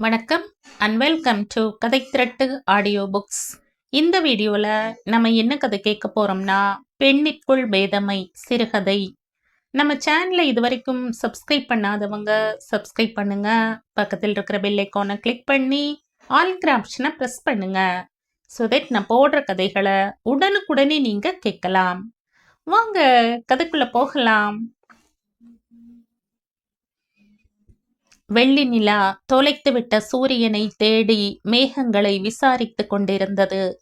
வணக்கம் and welcome to கதை திரட்டு audio books இந்த வீடியோவில் நம்ம என்ன கதை கேட்க போகிறோம்னா பெண்ணிற்குள் பேதமை சிறுகதை. நம்ம சேனலை இது வரைக்கும் சப்ஸ்கிரைப் பண்ணாதவங்க சப்ஸ்கிரைப் பண்ணுங்க. பக்கத்தில் இருக்கிற பெல் ஐக்கானை கிளிக் பண்ணி ஆல்கிற ஆப்ஷனை ப்ரெஸ் பண்ணுங்க. ஸோ தட் நான் போடுற கதைகளை உடனுக்குடனே நீங்கள் கேட்கலாம். வாங்க கதைக்குள்ளே போகலாம். வெள்ளி நிலா தொலைத்துவிட்ட சூரியனை தேடி மேகங்களை விசாரித்துக் கொண்டிருந்தது.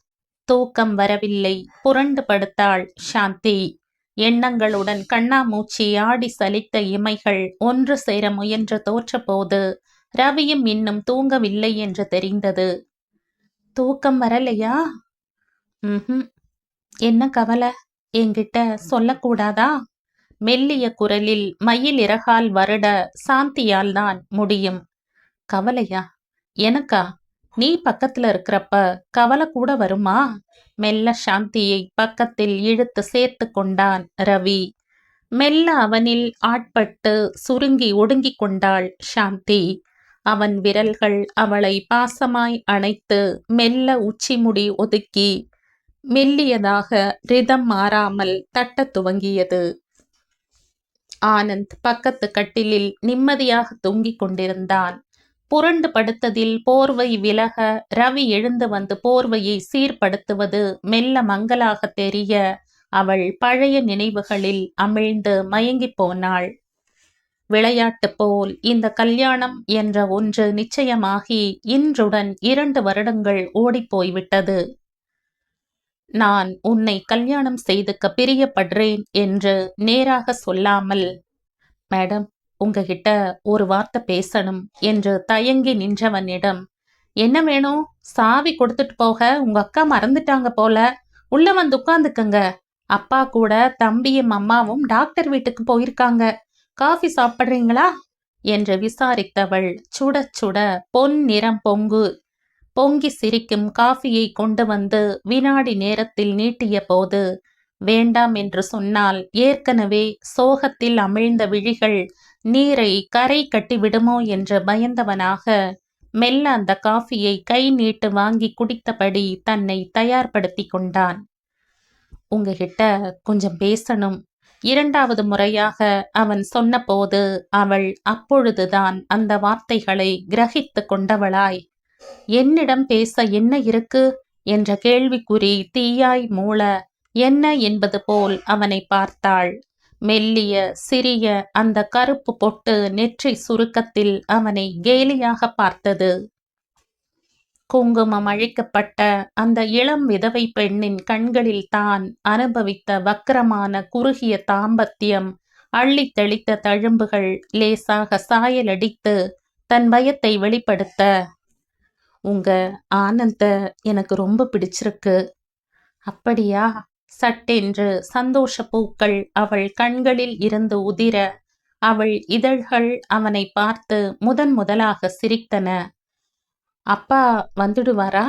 தூக்கம் வரவில்லை. புரண்டு படுத்தாள் சாந்தி. எண்ணங்களுடன் கண்ணாமூச்சி ஆடி சலித்த இமைகள் ஒன்று சேர முயன்று தோற்றபோது ரவியும் இன்னும் தூங்கவில்லை என்று தெரிந்தது. தூக்கம் வரலையா? ம் என்ன கவலை? என்கிட்ட சொல்லக்கூடாதா? மெல்லிய குரலில் மயில் இறகால் வருட சாந்தியால் தான் முடியும். கவலையா? எனக்கா? நீ பக்கத்துல இருக்கிறப்ப கவலை கூட வருமா? மெல்ல சாந்தியை பக்கத்தில் இழுத்து சேர்த்து கொண்டான் ரவி. மெல்ல அவனில் ஆட்பட்டு சுருங்கி ஒடுங்கிக் கொண்டாள் சாந்தி. அவன் விரல்கள் அவளை பாசமாய் அணைத்து மெல்ல உச்சி முடி ஒதுக்கி மெல்லியதாக ரிதம் மாறாமல் தட்டத் துவங்கியது. ஆனந்த் பக்கத்து கட்டிலில் நிம்மதியாக தொங்கிக் கொண்டிருந்தான். புரண்டு படுத்ததில் போர்வை விலக ரவி எழுந்து வந்து போர்வையை சீர்படுத்துவது மெல்ல மங்கலாக தெரிய அவள் பழைய நினைவுகளில் அமிழ்ந்து மயங்கிப் போனாள். விளையாட்டு போல் இந்த கல்யாணம் என்ற ஒன்று நிச்சயமாகி இன்றுடன் இரண்டு வருடங்கள் ஓடிப்போய்விட்டது நான் உன்னை கல்யாணம் செய்துக்க பிரியப்படுறேன் என்று நேராக சொல்லாமல் மேடம் உங்ககிட்ட ஒரு வார்த்தை பேசணும் என்று தயங்கி நின்றவனிடம் என்ன வேணும் சாவி கொடுத்துட்டு போக உங்க அக்கா மறந்துட்டாங்க போல. உள்ள வந்து உட்காந்துக்கங்க அப்பா கூட தம்பியும் அம்மாவும் டாக்டர் வீட்டுக்கு போயிருக்காங்க. காஃபி சாப்பிட்றீங்களா? என்று விசாரித்தவள் சுட சுட பொன் நிறம் பொங்கு பொங்கி சிரிக்கும் காஃபியை கொண்டு வந்து வினாடி நேரத்தில் நீட்டிய போது வேண்டாம் என்று சொன்னால் ஏற்கனவே சோகத்தில் அமிழ்ந்த விழிகள் நீரை கரை கட்டிவிடுமோ என்று பயந்தவனாக மெல்ல அந்த காஃபியை கை நீட்டு வாங்கி குடித்தபடி தன்னை தயார்படுத்தி கொண்டான். உங்ககிட்ட கொஞ்சம் பேசணும். இரண்டாவது முறையாக அவன் சொன்னபோது அவள் அப்பொழுதுதான் அந்த வார்த்தைகளை கிரகித்து கொண்டவளாய். என்னிடம் பேச என்ன இருக்கு? என்ற கேள்விக்குறி தீயாய் மூள என்ன என்பது போல் அவனை பார்த்தாள். மெல்லிய சிறிய அந்த கருப்பு பொட்டு நெற்றி சுருக்கத்தில் அவனை கேலியாக பார்த்தது. குங்குமம் அழிக்கப்பட்ட அந்த இளம் விதவை பெண்ணின் கண்களில் தான் அனுபவித்த வக்கரமான குறுகிய தாம்பத்தியம் அள்ளி தெளித்த தழும்புகள் லேசாக சாயலடித்து தன் பயத்தை வெளிப்படுத்த உங்க ஆனந்த எனக்கு ரொம்ப பிடிச்சிருக்கு. அப்படியா? சட்டென்று சந்தோஷ பூக்கள் அவள் கண்களில் இருந்து உதிர அவள் இதழ்கள் அவனை பார்த்து முதன் முதலாக சிரித்தன. அப்பா வந்துடுவாரா?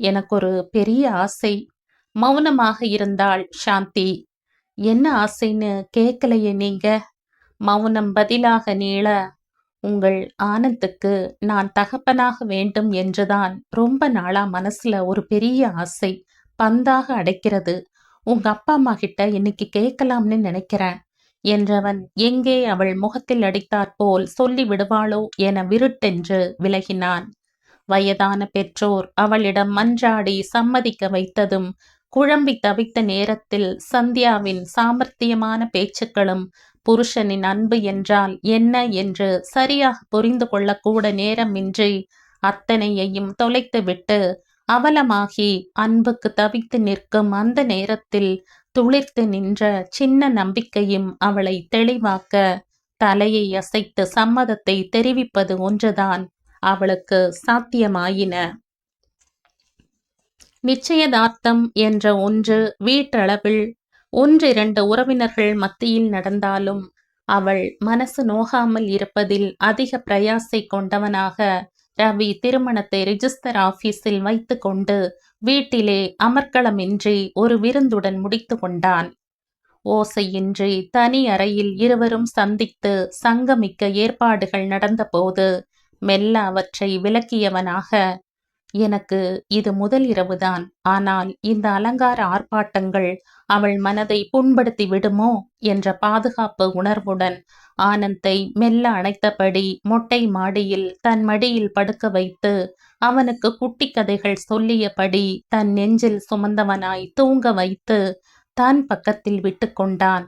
எனக்கு ஒரு பெரிய ஆசை. மௌனமாக இருந்தாள் சாந்தி. என்ன ஆசைன்னு கேட்கலையே நீங்க? மௌனம் பதிலாக நீள உங்கள் ஆனந்துக்கு நான் தகப்பனாக வேண்டும் என்றுதான் ரொம்ப நாளா மனசுல ஒரு பெரிய ஆசை பந்தாக அடைக்கிறது. உங்க அப்பா அம்மா கிட்ட இன்னைக்கு கேட்கலாம்னு நினைக்கிறேன் என்றவன் எங்கே அவள் முகத்தில் அடித்தாற்போல் சொல்லி விடுவாளோ என விருட்டென்று விலகினான். வயதான பெற்றோர் அவளிடம் மன்றாடி சம்மதிக்க வைத்ததும் குழம்பி தவித்த நேரத்தில் சந்தியாவின் சாமர்த்தியமான பேச்சுக்களும் புருஷனின் அன்பு என்றால் என்ன என்று சரியாக புரிந்து கொள்ளக்கூட நேரமின்றி அத்தனையையும் தொலைத்துவிட்டு அவலமாகி அன்புக்கு தவித்து நிற்கும் அந்த நேரத்தில் துளிர்த்து நின்ற சின்ன நம்பிக்கையும் அவளை தெளிவாக்க தலையை அசைத்து சம்மதத்தை தெரிவிப்பது ஒன்றுதான் அவளுக்கு சாத்தியமாயின. நிச்சயதார்த்தம் என்ற ஒன்று வீட்டளவில் ஒன்றிரண்டு உறவினர்கள் மத்தியில் நடந்தாலும் அவள் மனசு நோகாமல் இருப்பதில் அதிக பிரயாசை கொண்டவனாக ரவி திருமணத்தை ரிஜிஸ்டர் ஆபீஸில் வைத்து கொண்டு வீட்டிலே அமர்க்களமின்றி ஒரு விருந்துடன் முடித்து கொண்டான். ஓசையின்றி தனி அறையில் இருவரும் சந்தித்து சங்கமிக்க ஏற்பாடுகள் நடந்தபோது மெல்ல அவற்றை விலக்கியவனாக எனக்கு இது முதல் இரவுதான். ஆனால் இந்த அலங்கார ஆர்ப்பாட்டங்கள் அவள் மனதை புண்படுத்தி விடுமோ? என்ற பாதுகாப்பு உணர்வுடன் ஆனந்தை மெல்ல அணைத்தபடி மொட்டை மாடியில் தன் மடியில் படுக்க வைத்து அவனுக்கு குட்டி கதைகள் சொல்லியபடி தன் நெஞ்சில் சுமந்தவனாய் தூங்க வைத்து தன் பக்கத்தில் விட்டு கொண்டான்.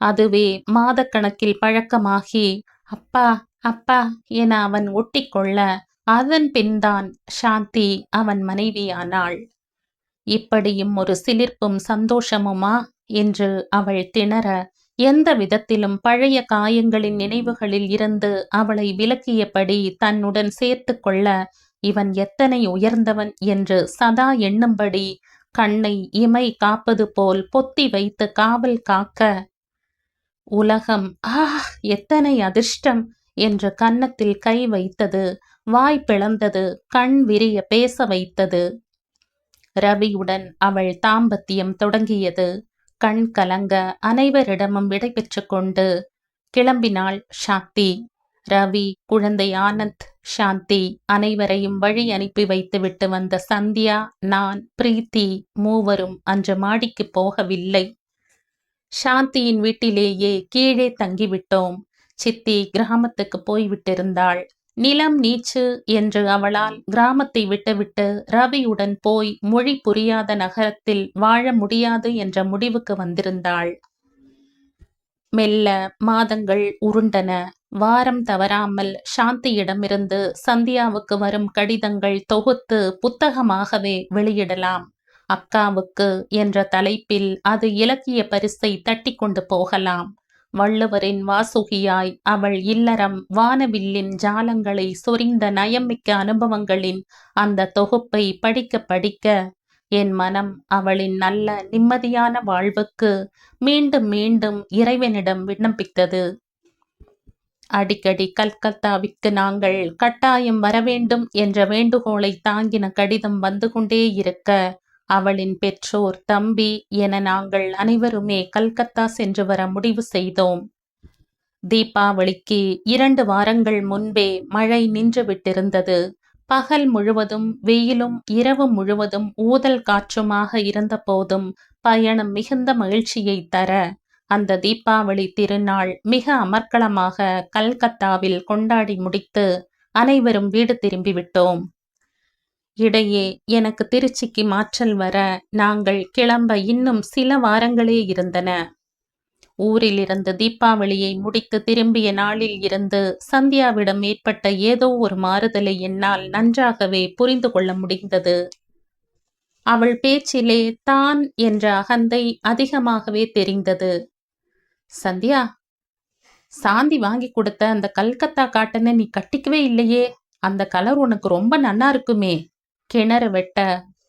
அதுவே மாதக்கணக்கில் பழக்கமாகி அப்பா அப்பா என அவன் ஒட்டிக்கொள்ள அதன் பின்தான் சாந்தி அவன் மனைவியானாள். இப்படியும் ஒரு சிலிர்ப்பும் சந்தோஷமுமா? என்று அவள் திணற எந்த விதத்திலும் பழைய காயங்களின் நினைவுகளில் இருந்து அவளை விலக்கியபடி தன்னுடன் சேர்த்து கொள்ள இவன் எத்தனை உயர்ந்தவன் என்று சதா எண்ணும்படி கண்ணை இமை காப்பது போல் பொத்தி வைத்து காவல் காக்க உலகம் ஆ எத்தனை அதிர்ஷ்டம்! என்று கன்னத்தில் கை வைத்தது வாய் பிளந்தது கண் விரிய பேச வைத்தது. ரவியுடன் அவள் தாம்பத்தியம் தொடங்கியது. கண் கலங்க அனைவரிடமும் விடை பெற்று கொண்டு கிளம்பினாள் சாந்தி. ரவி குழந்தை ஆனந்த் சாந்தி. அனைவரையும் வழி அனுப்பி வைத்துவிட்டு வந்த சந்தியா நான் பிரீத்தி மூவரும் அன்று மாடிக்கு போகவில்லை. சாந்தியின் வீட்டிலேயே கீழே தங்கிவிட்டோம். சித்தி கிராமத்துக்கு போய்விட்டிருந்தாள். நிலம் நீச்சு என்று அவளால் கிராமத்தை விட்டுவிட்டு ரவியுடன் போய் மொழி புரியாத நகரத்தில் வாழ முடியாது என்ற முடிவுக்கு வந்திருந்தாள். மெல்ல மாதங்கள் உருண்டன. வாரம் தவறாமல் சாந்தியிடமிருந்து சந்தியாவுக்கு வரும் கடிதங்கள் தொகுத்து புத்தகமாகவே வெளியிடலாம். அக்காவுக்கு என்ற தலைப்பில் அது இலக்கிய பரிசை தட்டி கொண்டு போகலாம். வள்ளுவரின் வாசுகியாய் அவள் இல்லறம் வானவில்லின் ஜாலங்களை சொரிந்த நயமிக்க அனுபவங்களின் அந்த தொகுப்பை படிக்க படிக்க என் மனம் அவளின் நல்ல நிம்மதியான வாழ்வுக்கு மீண்டும் மீண்டும் இறைவனிடம் விண்ணப்பித்தது. அடிக்கடி கல்கத்தாவிற்கு நாங்கள் கட்டாயம் வரவேண்டும் என்ற வேண்டுகோளை தாங்கின கடிதம் வந்து கொண்டே இருக்க அவளின் பெற்றோர் தம்பி என நாங்கள் அனைவருமே கல்கத்தா சென்று வர முடிவு செய்தோம். தீபாவளிக்கு இரண்டு வாரங்கள் முன்பே மழை நின்று விட்டிருந்தது பகல் முழுவதும் வெயிலும் இரவு முழுவதும் ஊதல் காற்றுமாக இருந்த போதும் பயணம் மிகுந்த மகிழ்ச்சியை தர அந்த தீபாவளி திருநாள் மிக அமர்க்களமாக கல்கத்தாவில் கொண்டாடி முடித்து அனைவரும் வீடு திரும்பிவிட்டோம் இடையே எனக்கு திருச்சிக்கு மாற்றல் வர நாங்கள் கிளம்ப இன்னும் சில வாரங்களே இருந்தன. ஊரிலிருந்து தீபாவளியை முடித்து திரும்பிய நாளில் இருந்து சந்தியாவிடம் ஏற்பட்ட ஏதோ ஒரு மாறுதலை என்னால் நன்றாகவே புரிந்து கொள்ள முடிந்தது. அவள் பேச்சிலே தான் என்ற அகந்தை அதிகமாகவே தெரிந்தது. சந்தியா சாந்தி வாங்கி கொடுத்த அந்த கல்கத்தா காட்டனை நீ கட்டிக்கவே இல்லையே. அந்த கலர் உனக்கு ரொம்ப நன்னா இருக்குமே. கிணறு வெட்ட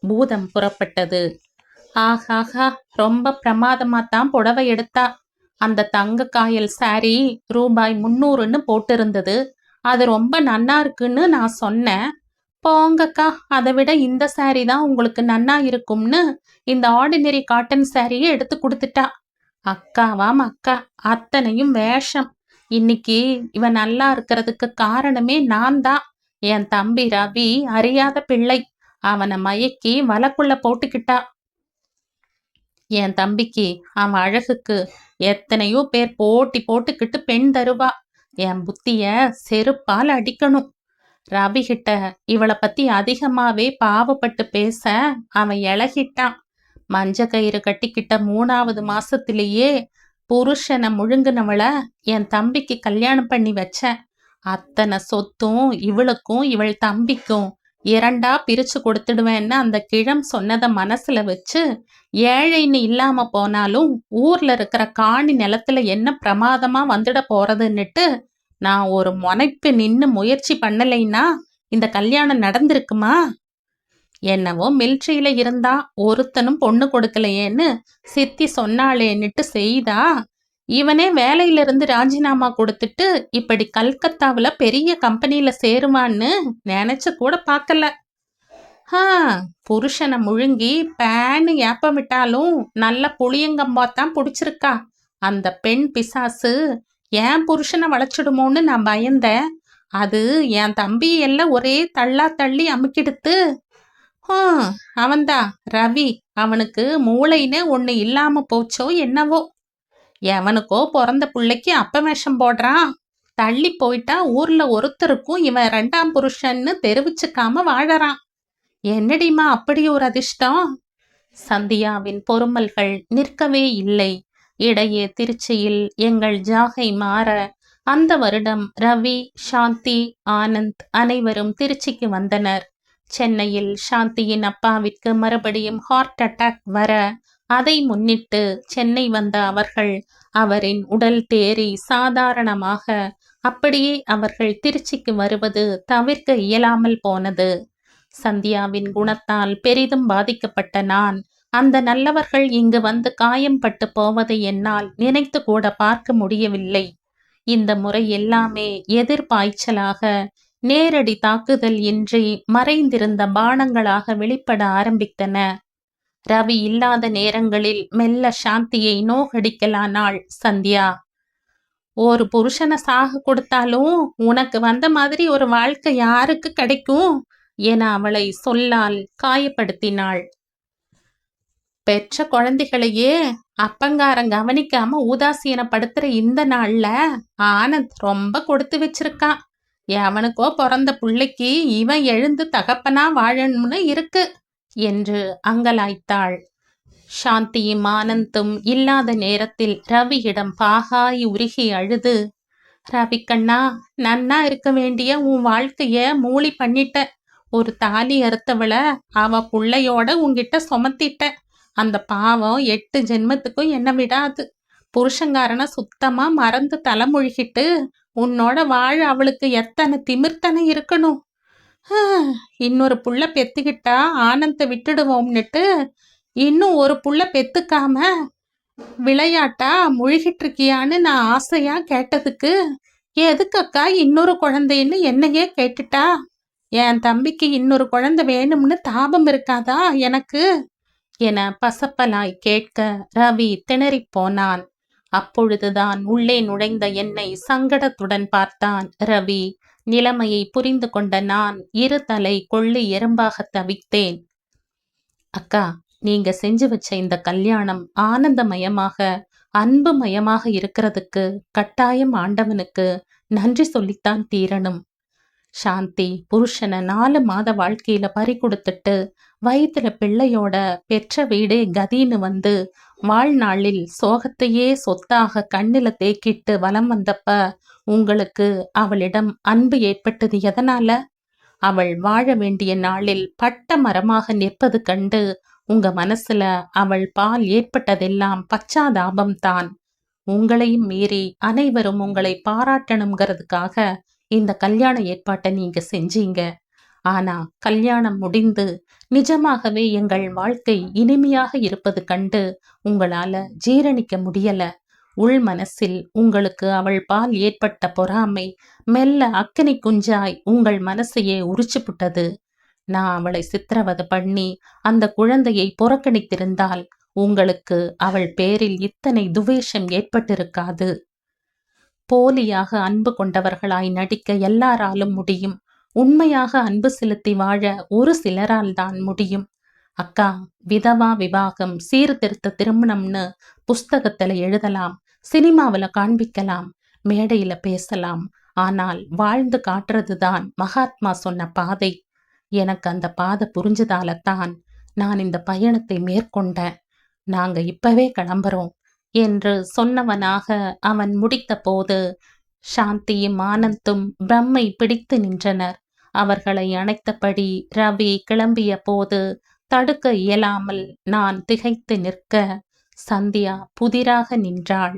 பூதம் புறப்பட்டது. ஆஹாஹா ரொம்ப பிரமாதமா தான் புடவை எடுத்தா. அந்த தங்க காயல் சாரி ரூபாய் முந்நூறுன்னு போட்டிருந்தது. அது ரொம்ப நன்னா இருக்குன்னு நான் சொன்னேன். போங்கக்கா அதை விட இந்த சாரி தான் உங்களுக்கு நன்னா இருக்கும்னு இந்த ஆர்டினரி காட்டன் சாரியை எடுத்து கொடுத்துட்டா. அக்காவாம் அக்கா அத்தனையும் வேஷம். இன்னைக்கு இவன் நல்லா இருக்கிறதுக்கு காரணமே நான் தான் என் தம்பி ரவி அறியாத பிள்ளை. அவனை மயக்கி வலக்குள்ள போட்டுக்கிட்டா. என் தம்பிக்கு அவன் அழகுக்கு எத்தனையோ பேர் போட்டி போட்டுக்கிட்டு பெண் தருவா. என் புத்திய செருப்பால் அடிக்கணும். ரவி கிட்ட இவளை பத்தி அதிகமாவே பாவப்பட்டு பேச அவன் இழகிட்டான் மஞ்ச கயிறு கட்டிக்கிட்ட மூணாவது மாசத்திலேயே புருஷனை முழுங்குனவள என் தம்பிக்கு கல்யாணம் பண்ணி வச்சேன் அத்தனை சொத்தும் இவளுக்கும் இவள் தம்பிக்கும் இரண்டா பிரிச்சு கொடுத்துடுவேன்னு அந்த கிழம் சொன்னதை மனசுல வச்சு ஏழைன்னு இல்லாம போனாலும் ஊர்ல இருக்கிற காணி நிலத்துல என்ன பிரமாதமா வந்துட போறதுன்னுட்டு நான் ஒரு முனைப்பு நின்று முயற்சி பண்ணலைன்னா இந்த கல்யாணம் நடந்திருக்குமா? என்னவோ மில்ட்ரியில் இருந்தா ஒருத்தனும் பொண்ணு கொடுக்கலையேன்னு சித்தி சொன்னாளேன்னுட்டு செய்தா இவனே வேலையிலிருந்து ராஜினாமா கொடுத்துட்டு இப்படி கல்கத்தாவில் பெரிய கம்பெனியில சேருவான்னு நினச்சி கூட பார்க்கல. ஆ புருஷனை முழுங்கி பேனு ஏப்பம் விட்டாலும் நல்ல புளியங்கம்பாத்தான் பிடிச்சிருக்கா. அந்த பெண் பிசாசு ஏன் புருஷனை வளைச்சிடுமோன்னு நான் பயந்தேன். அது என் தம்பி எல்லாம் ஒரே தள்ளா தள்ளி அமுக்கிடுத்து. ஹம் அவன்தா ரவி அவனுக்கு மூளைன்னு ஒன்று இல்லாமல் போச்சோ என்னவோ. எவனுக்கோ பிறந்த பிள்ளைக்கு அப்ப வேஷம் போடுறான் தள்ளி போயிட்டா ஊர்ல ஒருத்தருக்கும் இவன் ரெண்டாம் புருஷன்னு தெரிவிச்சுக்காம வாழறான் என்னடிமா அப்படி ஒரு அதிர்ஷ்டம்? சந்தியாவின் பொறுமல்கள் நிற்கவே இல்லை. இடையே திருச்சியில் எங்கள் ஜாகை மாற அந்த வருடம் ரவி சாந்தி ஆனந்த் அனைவரும் திருச்சிக்கு வந்தனர். சென்னையில் சாந்தியின் அப்பாவிற்கு மறுபடியும் ஹார்ட் அட்டாக் வர அதை முன்னிட்டு சென்னை வந்த அவர்கள் அவரின் உடல் தேறி சாதாரணமாக அப்படியே அவர்கள் திருச்சிக்கு வருவது தவிர்க்க இயலாமல் போனது. சந்தியாவின் குணத்தால் பெரிதும் பாதிக்கப்பட்ட நான் அந்த நல்லவர்கள் இங்கு வந்து காயம் பட்டு போவதை என்னால் நினைத்து கூட பார்க்க முடியவில்லை. இந்த முறை எல்லாமே எதிர்பாய்ச்சலாக நேரடி தாக்குதல் இன்றி மறைந்திருந்த பானங்களாக வெளிப்பட ஆரம்பித்தன. ரவி இல்லாத நேரங்களில் மெல்ல சாந்தியை நோகடிக்கலானாள் சந்தியா. ஒரு புருஷனை சாக கொடுத்தாலும் உனக்கு வந்த மாதிரி ஒரு வாழ்க்கை யாருக்கு கிடைக்கும்? என அவளை சொல்லால் காயப்படுத்தினாள். பெற்ற குழந்தைகளையே அப்பங்காரன் கவனிக்காம உதாசீனப்படுத்துற இந்த நாள்ல ஆனந்த் ரொம்ப கொடுத்து வச்சிருக்கான் எவனுக்கோ பிறந்த பிள்ளைக்கு இவன் எழுந்து தகப்பனா வாழணும்னு இருக்கு. என்று அங்கலாய்த்தாள். சாந்தியும் ஆனந்தும் இல்லாத நேரத்தில் ரவியிடம் பாகாய் உருகி அழுது ரவி கண்ணா நன்னா இருக்க வேண்டிய உன் வாழ்க்கைய மூளி பண்ணிட்ட. ஒரு தாலி அறுத்தவள அவ புள்ளையோட உன்கிட்ட சுமத்திட்ட. அந்த பாவம் எட்டு ஜென்மத்துக்கும் என்ன விடாது. புருஷங்காரனை சுத்தமா மறந்து தலைமொழிகிட்டு உன்னோட வாழ அவளுக்கு எத்தனை திமிர்த்தனை இருக்கணும்? இன்னொரு புள்ள பெத்துக்கிட்டா ஆனந்தை விட்டுடுவோம்னுட்டு இன்னும் ஒரு புள்ள பெத்துக்காம விளையாட்டா முழுகிட்டு இருக்கியான்னு நான் ஆசையா கேட்டதுக்கு எதுக்கக்கா இன்னொரு குழந்தைன்னு என்னையே கேட்டுட்டா? என் தம்பிக்கு இன்னொரு குழந்தை வேணும்னு தாபம் இருக்காதா எனக்கு? என பசப்பலாய் கேட்க ரவி திணறி போனான் அப்பொழுதுதான் உள்ளே நுழைந்த என்னை சங்கடத்துடன் பார்த்தான் ரவி. நிலைமையை புரிந்து கொண்ட நான் இரு தலை கொள்ளி எறும்பாக தவித்தேன். அக்கா நீங்க செஞ்சு வச்ச இந்த கல்யாணம் ஆனந்தமயமாக அன்புமயமாக இருக்கிறதுக்கு கட்டாயம் ஆண்டவனுக்கு நன்றி சொல்லித்தான் தீரணும். சாந்தி புருஷனை நாலு மாத வாழ்க்கையில பறி கொடுத்துட்டு வயிற்றுல பிள்ளையோட பெற்ற வீடே கதின்னு வந்து வாழ்நாளில் சோகத்தையே சொத்தாக கண்ணில தேக்கிட்டு வலம் வந்தப்ப உங்களுக்கு அவளிடம் அன்பு ஏற்பட்டது எதனால? அவள் வாழ வேண்டிய நாளில் பட்ட மரமாக நிற்பது கண்டு உங்க மனசுல அவள் பால் ஏற்பட்டதெல்லாம் பச்சாதாபம்தான் உங்களையும் மீறி அனைவரும் உங்களை பாராட்டணுங்கிறதுக்காக இந்த கல்யாண ஏற்பாட்டை நீங்க செஞ்சீங்க. ஆனா கல்யாணம் முடிந்து நிஜமாகவே எங்கள் வாழ்க்கை இனிமையாக இருப்பது கண்டு உங்களால ஜீரணிக்க முடியல. உள் மனசில் உங்களுக்கு அவள் பால் ஏற்பட்ட பொறாமை மெல்ல அக்கினி குஞ்சாய் உங்கள் மனசையே உரிச்சுப்புட்டது நான் அவளை சித்திரவதை பண்ணி அந்த குழந்தையை புறக்கணித்திருந்தால் உங்களுக்கு அவள் பேரில் இத்தனை துவேஷம் ஏற்பட்டிருக்காது. போலியாக அன்பு கொண்டவர்களாய் நடிக்க எல்லாராலும் முடியும். உண்மையாக அன்பு செலுத்தி வாழ ஒரு சிலரால் தான் முடியும். அக்கா விதவா விவாகம் சீர்திருத்த திருமணம்னு புஸ்தகத்துல எழுதலாம் சினிமாவில் காண்பிக்கலாம் மேடையில பேசலாம். ஆனால் வாழ்ந்து காட்டுறதுதான் மகாத்மா சொன்ன பாதை. எனக்கு அந்த பாதை புரிஞ்சதால தான் நான் இந்த பயணத்தை மேற்கொண்டேன். நாங்க இப்பவே கிளம்புறோம் என்று சொன்னவனாக அவன் முடித்த போது சாந்தியும் ஆனந்தும் பிரம்மை பிடித்து நின்றனர். அவர்களை அணைத்தபடி ரவி கிளம்பிய போது தடுக்க இயலாமல் நான் திகைத்து நிற்க சந்தியா புதிராக நின்றாள்.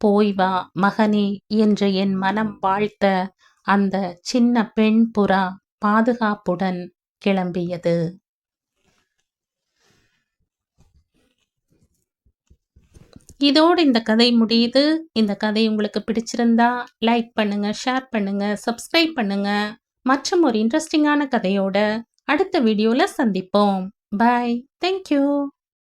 போய் வா மகனே என்று என் மனம் வாழ்த்த அந்த சின்ன பெண் புறா பாதுகாப்புடன் கிளம்பியது. இதோடு இந்த கதை முடியுது. இந்த கதை உங்களுக்கு பிடிச்சிருந்தா லைக் பண்ணுங்க ஷேர் பண்ணுங்க சப்ஸ்கிரைப் பண்ணுங்க. மற்றும் ஒரு இன்ட்ரெஸ்டிங்கான கதையோட அடுத்த வீடியோவில் சந்திப்போம். Bye thank you